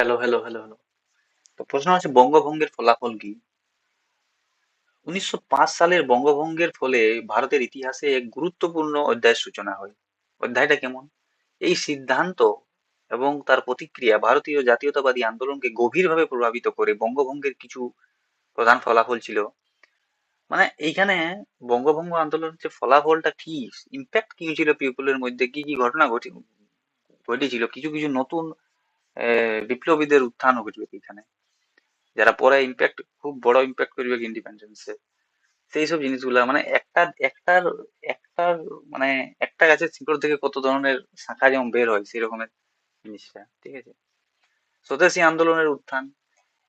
Hello hello hello hello তো প্রশ্ন হচ্ছে বঙ্গভঙ্গের ফলাফল কি? উনিশশো পাঁচ সালের বঙ্গভঙ্গের ফলে ভারতের ইতিহাসে এক গুরুত্বপূর্ণ অধ্যায়ের সূচনা হয়। অধ্যায়টা কেমন? এই সিদ্ধান্ত এবং তার প্রতিক্রিয়া ভারতীয় জাতীয়তাবাদী আন্দোলনকে গভীরভাবে প্রভাবিত করে বঙ্গভঙ্গের কিছু প্রধান ফলাফল ছিল। মানে এইখানে বঙ্গভঙ্গ আন্দোলনের যে ফলাফলটা কি ইম্প্যাক্ট কি ছিল পিপলের মধ্যে? কি কি ঘটনা ঘটে ঘটেছিল কিছু কিছু নতুন বিপ্লবীদের উত্থান ঘটবে এখানে। যারা পরে ইম্প্যাক্ট খুব বড় ইম্প্যাক্ট করবে ইন্ডিপেন্ডেন্সে সেই সব জিনিসগুলা মানে একটা, একটার একটার মানে একটা গাছের শিকড় থেকে কত ধরনের শাখা যেমন বের হয় সেই রকমের জিনিসটা, ঠিক আছে? স্বদেশী আন্দোলনের উত্থান,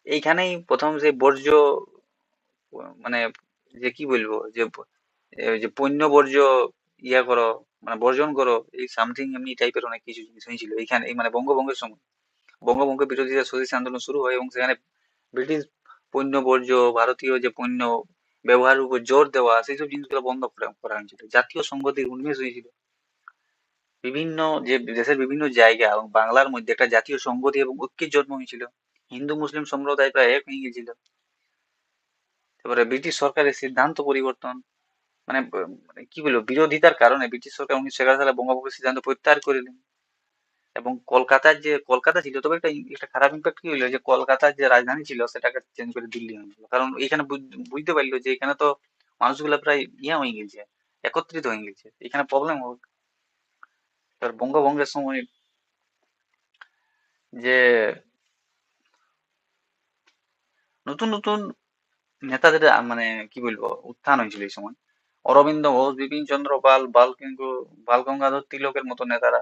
এইখানেই প্রথম যে বর্জ্য মানে যে কি বলব, যে যে পণ্য বর্জ্য ইয়া করো মানে বর্জন করো, এই সামথিং এমনি টাইপের অনেক কিছু জিনিস হয়েছিল। এইখানে, এই মানে বঙ্গভঙ্গের সময়। বঙ্গভঙ্গ বিরোধীরা স্বদেশী আন্দোলন শুরু হয় এবং সেখানে ব্রিটিশ পণ্য বর্জ্য ভারতীয় যে পণ্য ব্যবহারের উপর জোর দেওয়া, সেই সব জিনিসগুলো বন্ধ করা হয়েছিল। জাতীয় সংহতির উন্মেষ হয়েছিল। বিভিন্ন যে দেশের বিভিন্ন জায়গা এবং বাংলার মধ্যে একটা জাতীয় সংহতি এবং ঐক্যের জন্ম হয়েছিল। হিন্দু, মুসলিম সম্প্রদায় প্রায় এক হয়ে গেছিল তারপরে ব্রিটিশ সরকারের সিদ্ধান্ত পরিবর্তন মানে মানে কি বলব, বিরোধিতার কারণে ব্রিটিশ সরকার উনিশশো এগারো সালে বঙ্গভঙ্গের সিদ্ধান্ত প্রত্যাহার করে দিলেন এবং কলকাতার যে, কলকাতা ছিল, তবে একটা একটা খারাপ ইম্প্যাক্ট কি হলো? যে কলকাতার যে রাজধানী ছিল, সেটাকে চেঞ্জ করে দিল্লি হয়ে গেল কারণ এখানে বুঝতে পারল যে এখানে তো মানুষগুলো প্রায় ইয়ে হয়ে গেছে, একত্রিত হয়ে গেছে। এখানে প্রবলেম হবে এবার বঙ্গভঙ্গের সময় যে নতুন নতুন নেতাদের মানে কি বলব, উত্থান হয়েছিল এই সময়। অরবিন্দ ঘোষ, বিপিন চন্দ্র পাল বাল বাল গঙ্গাধর তিলকের মতো নেতারা।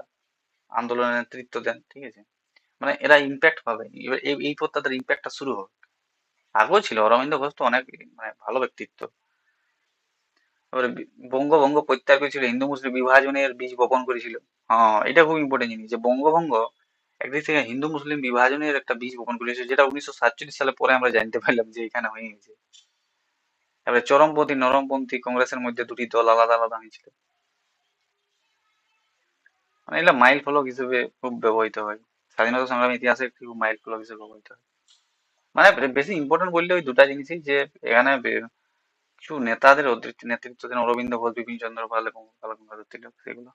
আন্দোলনের নেতৃত্ব দেন, ঠিক আছে? মানে এরা ইম্প্যাক্ট পাবে। এই পর তাদের ইম্প্যাক্টটা শুরু হবে। আগেও ছিল, অরবিন্দ ঘোষ তো অনেক মানে ভালো ব্যক্তিত্ব। এবারে বঙ্গভঙ্গ প্রত্যাহার করেছিল হিন্দু মুসলিম বিভাজনের বীজ বপন করেছিল। হ্যাঁ এটা খুব ইম্পর্টেন্ট জিনিস যে বঙ্গভঙ্গ একদিক থেকে হিন্দু মুসলিম বিভাজনের একটা বীজ বপন করেছিল, যেটা উনিশশো সাতচল্লিশ সালে পরে আমরা জানতে পারলাম যে এখানে হয়ে গেছে। এবারে চরমপন্থী, নরমপন্থী কংগ্রেসের মধ্যে দুটি দল আলাদা আলাদা হয়েছিল। মানে এগুলো মাইল ফলক হিসেবে খুব ব্যবহৃত হয়। স্বাধীনতা সংগ্রাম ইতিহাসে খুব মাইল ফলক হিসেবে ব্যবহৃত হয়। মানে বেশি ইম্পর্টেন্ট বললে ওই দুটা জিনিসই যে, এখানে কিছু নেতাদের নেতৃত্ব দেন অরবিন্দ ঘোষ বিপিন চন্দ্র পাল এবং বালগঙ্গাধর তিলক সেগুলো।